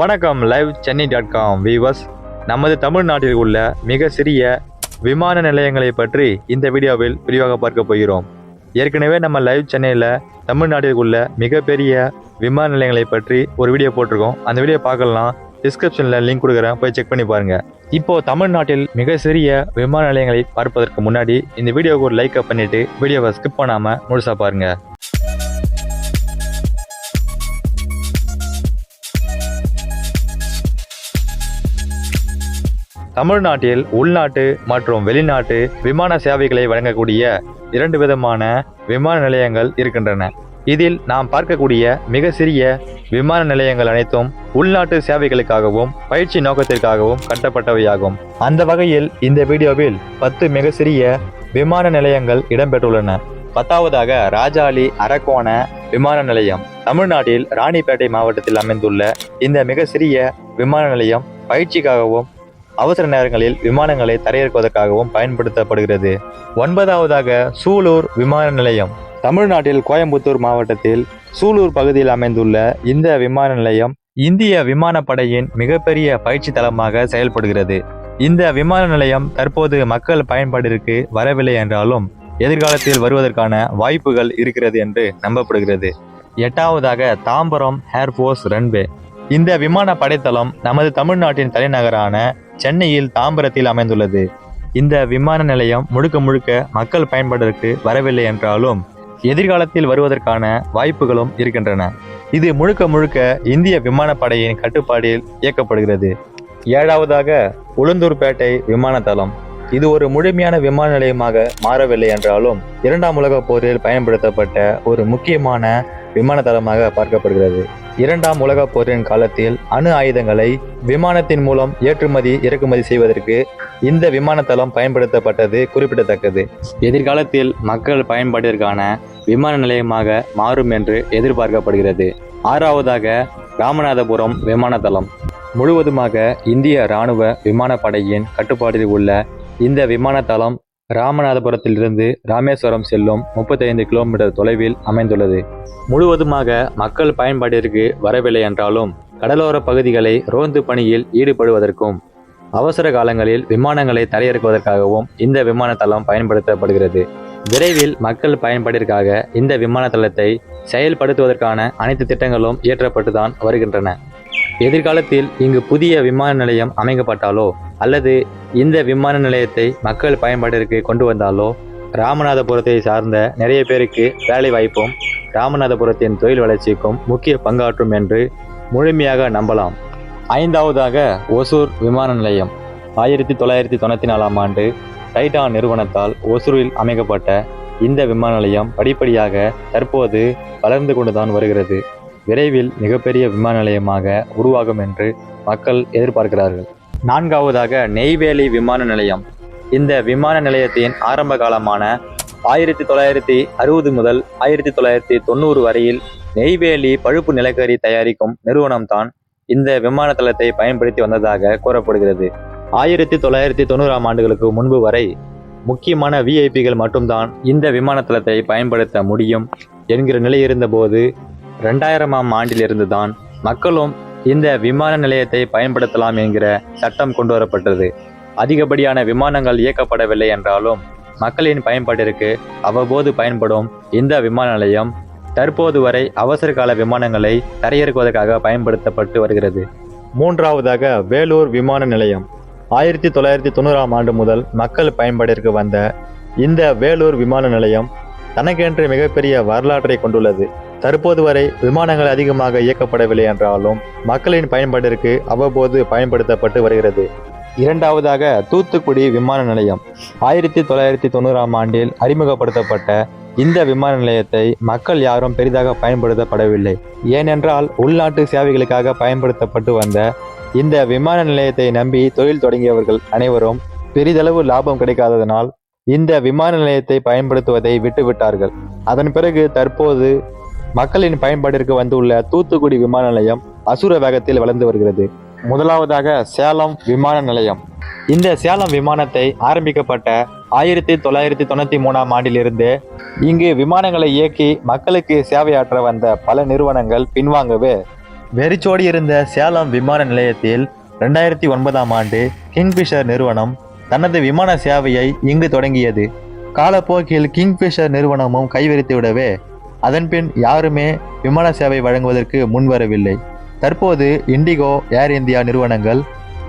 வணக்கம் live Chennai dot com viewers நமது தமிழ்நாட்டில் உள்ள மிக சிறிய விமான நிலையங்களை பற்றி இந்த வீடியோவில் விரிவாக பார்க்க போகிறோம். ஏற்கனவே நம்ம லைவ் சென்னையில் தமிழ்நாட்டில் உள்ள மிகப்பெரிய விமான நிலையங்களை பற்றி ஒரு வீடியோ போட்டிருக்கோம். அந்த வீடியோ பார்க்கலாம். டிஸ்கிரிப்ஷனில் லிங்க் கொடுக்குறேன். போய் செக் பண்ணி பாருங்கள் இப்போ தமிழ்நாட்டில் மிக சிறிய விமான நிலையங்களை பார்ப்பதற்கு முன்னாடி இந்த வீடியோவுக்கு ஒரு லைக்கை பண்ணிவிட்டு வீடியோவை ஸ்கிப் பண்ணாமல் முழுசாக பாருங்கள் தமிழ்நாட்டில் உள்நாட்டு மற்றும் வெளிநாட்டு விமான சேவைகளை வழங்கக்கூடிய இரண்டு விதமான விமான நிலையங்கள் இருக்கின்றன. இதில் நாம் பார்க்கக்கூடிய மிக சிறிய விமான நிலையங்கள் அனைத்தும் உள்நாட்டு சேவைகளுக்காகவும் பயிற்சி நோக்கத்திற்காகவும் கட்டப்பட்டவையாகும். அந்த வகையில் இந்த வீடியோவில் பத்து மிக சிறிய விமான நிலையங்கள் இடம்பெற்றுள்ளன. பத்தாவதாக ராஜாளி அரக்கோண விமான நிலையம். தமிழ்நாட்டில் ராணிப்பேட்டை மாவட்டத்தில் அமைந்துள்ள இந்த மிக சிறிய விமான நிலையம் பயிற்சிக்காகவும் அவசர நேரங்களில் விமானங்களை தரையிறக்குவதற்காகவும் பயன்படுத்தப்படுகிறது. ஒன்பதாவதாக சூலூர் விமான நிலையம். தமிழ்நாட்டில் கோயம்புத்தூர் மாவட்டத்தில் சூலூர் பகுதியில் அமைந்துள்ள இந்த விமான நிலையம் இந்திய விமானப்படையின் மிகப்பெரிய பயிற்சி தளமாக செயல்படுகிறது. இந்த விமான நிலையம் தற்போது மக்கள் பயன்பாட்டிற்கு வரவில்லை என்றாலும் எதிர்காலத்தில் வருவதற்கான வாய்ப்புகள் இருக்கிறது என்று நம்பப்படுகிறது. எட்டாவதாக தாம்பரம் ஏர்ஃபோர்ஸ் ரன்வே. இந்த விமான படைத்தளம் நமது தமிழ்நாட்டின் தலைநகரான சென்னையில் தாம்பரத்தில் அமைந்துள்ளது. இந்த விமான நிலையம் முழுக்க முழுக்க மக்கள் பயன்பாட்டிற்கு வரவில்லை என்றாலும் எதிர்காலத்தில் வருவதற்கான வாய்ப்புகளும் இருக்கின்றன. இது முழுக்க முழுக்க இந்திய விமானப்படையின் கட்டுப்பாட்டில் இயக்கப்படுகிறது. ஏழாவதாக உளுந்தூர்பேட்டை விமானத்தளம். இது ஒரு முழுமையான விமான நிலையமாக மாறவில்லை என்றாலும் இரண்டாம் உலகப் போரில் பயன்படுத்தப்பட்ட ஒரு முக்கியமான விமானதளமாக பார்க்கப்படுகிறது. இரண்டாம் உலகப் போரின் காலத்தில் அணு ஆயுதங்களை விமானத்தின் மூலம் ஏற்றுமதி இறக்குமதி செய்வதற்கு இந்த விமானத்தளம் பயன்படுத்தப்பட்டது குறிப்பிடத்தக்கது. எதிர்காலத்தில் மக்கள் பயன்பாட்டிற்கான விமான நிலையமாக மாறும் என்று எதிர்பார்க்கப்படுகிறது. ஆறாவதாக ராமநாதபுரம் விமானத்தளம். முழுவதுமாக இந்திய இராணுவ விமானப்படையின் கட்டுப்பாட்டில் உள்ள இந்த விமானத்தளம் ராமநாதபுரத்திலிருந்து ராமேஸ்வரம் செல்லும் முப்பத்தைந்து கிலோமீட்டர் தொலைவில் அமைந்துள்ளது. முழுவதுமாக மக்கள் பயன்பாட்டிற்கு வரவில்லை என்றாலும் கடலோர பகுதிகளை ரோந்து பணியில் ஈடுபடுவதற்கும் அவசர காலங்களில் விமானங்களை தரையிறக்குவதற்காகவும் இந்த விமான தளம் பயன்படுத்தப்படுகிறது. விரைவில் மக்கள் பயன்பாட்டிற்காக இந்த விமான தளத்தை செயல்படுத்துவதற்கான அனைத்து திட்டங்களும் இயற்றப்பட்டுதான் வருகின்றன. எதிர்காலத்தில் இங்கு புதிய விமான நிலையம் அமைக்கப்பட்டாலோ அல்லது இந்த விமான நிலையத்தை மக்கள் பயன்பாட்டிற்கு கொண்டு வந்தாலோ ராமநாதபுரத்தை சார்ந்த நிறைய பேருக்கு வேலை வாய்ப்பும் ராமநாதபுரத்தின் தொழில் வளர்ச்சிக்கும் முக்கிய பங்காற்றும் என்று முழுமையாக நம்பலாம். ஐந்தாவதாக ஒசூர் விமான நிலையம். ஆயிரத்தி தொள்ளாயிரத்தி தொண்ணூற்றி நாலாம் ஆண்டு டைட்டான் நிறுவனத்தால் ஒசூரில் அமைக்கப்பட்ட இந்த விமான நிலையம் படிப்படியாக தற்போது வளர்ந்து கொண்டுதான் வருகிறது. விரைவில் மிகப்பெரிய விமான நிலையமாக உருவாகும் என்று மக்கள் எதிர்பார்க்கிறார்கள். நான்காவதாக நெய்வேலி விமான நிலையம். இந்த விமான நிலையத்தின் ஆரம்ப காலமான ஆயிரத்தி தொள்ளாயிரத்தி அறுபது முதல் ஆயிரத்தி தொள்ளாயிரத்தி தொண்ணூறு வரையில் நெய்வேலி பழுப்பு நிலக்கரி தயாரிக்கும் நிறுவனம்தான் இந்த விமான தளத்தை பயன்படுத்தி வந்ததாக கூறப்படுகிறது. ஆயிரத்தி தொள்ளாயிரத்தி தொண்ணூறாம் ஆண்டுகளுக்கு முன்பு வரை முக்கியமான விஐபிகள் மட்டும்தான் இந்த விமான தளத்தை பயன்படுத்த முடியும் என்கிற நிலை இருந்தபோது ரெண்டாயிரமாம் ஆண்டிலிருந்து தான் மக்களும் இந்த விமான நிலையத்தை பயன்படுத்தலாம் என்கிற சட்டம் கொண்டு வரப்பட்டது அதிகப்படியான விமானங்கள் இயக்கப்படவில்லை என்றாலும் மக்களின் பயன்பாட்டிற்கு அவ்வப்போது பயன்படும் இந்த விமான நிலையம் தற்போது வரை அவசர கால விமானங்களை தரையிறக்குவதற்காக பயன்படுத்தப்பட்டு வருகிறது. மூன்றாவதாக வேலூர் விமான நிலையம். ஆயிரத்தி தொள்ளாயிரத்தி தொண்ணூறாம் ஆண்டு முதல் மக்கள் பயன்பாட்டிற்கு வந்த இந்த வேலூர் விமான நிலையம் தனக்கென்று மிகப்பெரிய வரலாற்றை கொண்டுள்ளது. தற்போது வரை விமானங்கள் அதிகமாக இயக்கப்படவில்லை என்றாலும் மக்களின் பயன்பாட்டிற்கு அவ்வப்போது பயன்படுத்தப்பட்டு வருகிறது. இரண்டாவதாக தூத்துக்குடி விமான நிலையம். ஆயிரத்தி தொள்ளாயிரத்தி தொண்ணூறாம் ஆண்டில் அறிமுகப்படுத்தப்பட்ட இந்த விமான நிலையத்தை மக்கள் யாரும் பெரிதாக பயன்படுத்தப்படவில்லை. ஏனென்றால் உள்நாட்டு சேவைகளுக்காக பயன்படுத்தப்பட்டு வந்த இந்த விமான நிலையத்தை நம்பி தொழில் தொடங்கியவர்கள் அனைவரும் பெரிதளவு லாபம் கிடைக்காததனால் இந்த விமான நிலையத்தை பயன்படுத்துவதை விட்டுவிட்டார்கள். அதன் பிறகு தற்போது மக்களின் பயன்பாட்டிற்கு வந்துள்ள தூத்துக்குடி விமான நிலையம் அசுர வேகத்தில் வளர்ந்து வருகிறது. முதலாவதாக சேலம் விமான நிலையம். இந்த சேலம் விமானத்தை ஆரம்பிக்கப்பட்ட ஆயிரத்தி தொள்ளாயிரத்தி தொண்ணூற்றி மூணாம் ஆண்டிலிருந்து இங்கு விமானங்களை இயக்கி மக்களுக்கு சேவையாற்ற வந்த பல நிறுவனங்கள் பின்வாங்கவே. வெறிச்சோடி இருந்த சேலம் விமான நிலையத்தில் ரெண்டாயிரத்தி ஒன்பதாம் ஆண்டு கிங்ஃபிஷர் நிறுவனம் தனது விமான சேவையை இங்கு தொடங்கியது. காலப்போக்கில் கிங்ஃபிஷர் நிறுவனமும் கைவிரித்து விடவே அதன்பின் யாருமே விமான சேவை வழங்குவதற்கு முன்வரவில்லை. தற்போது இண்டிகோ ஏர் இந்தியா நிறுவனங்கள்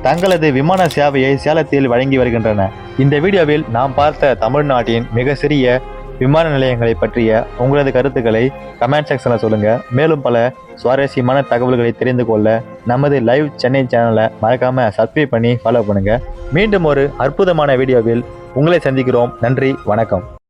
தங்களது விமான சேவையை சேலத்தில் வழங்கி வருகின்றன. இந்த வீடியோவில் நாம் பார்த்த தமிழ்நாட்டின் மிக சிறிய விமான நிலையங்களை பற்றிய உங்களது கருத்துக்களை கமெண்ட் செக்ஷனில் சொல்லுங்கள் மேலும் பல சுவாரஸ்யமான தகவல்களை தெரிந்து கொள்ள நமது லைவ் சென்னை சேனலை மறக்காமல் சப்ஸ்கிரைப் பண்ணி ஃபாலோ பண்ணுங்கள் மீண்டும் ஒரு அற்புதமான வீடியோவில் உங்களை சந்திக்கிறோம். நன்றி வணக்கம்.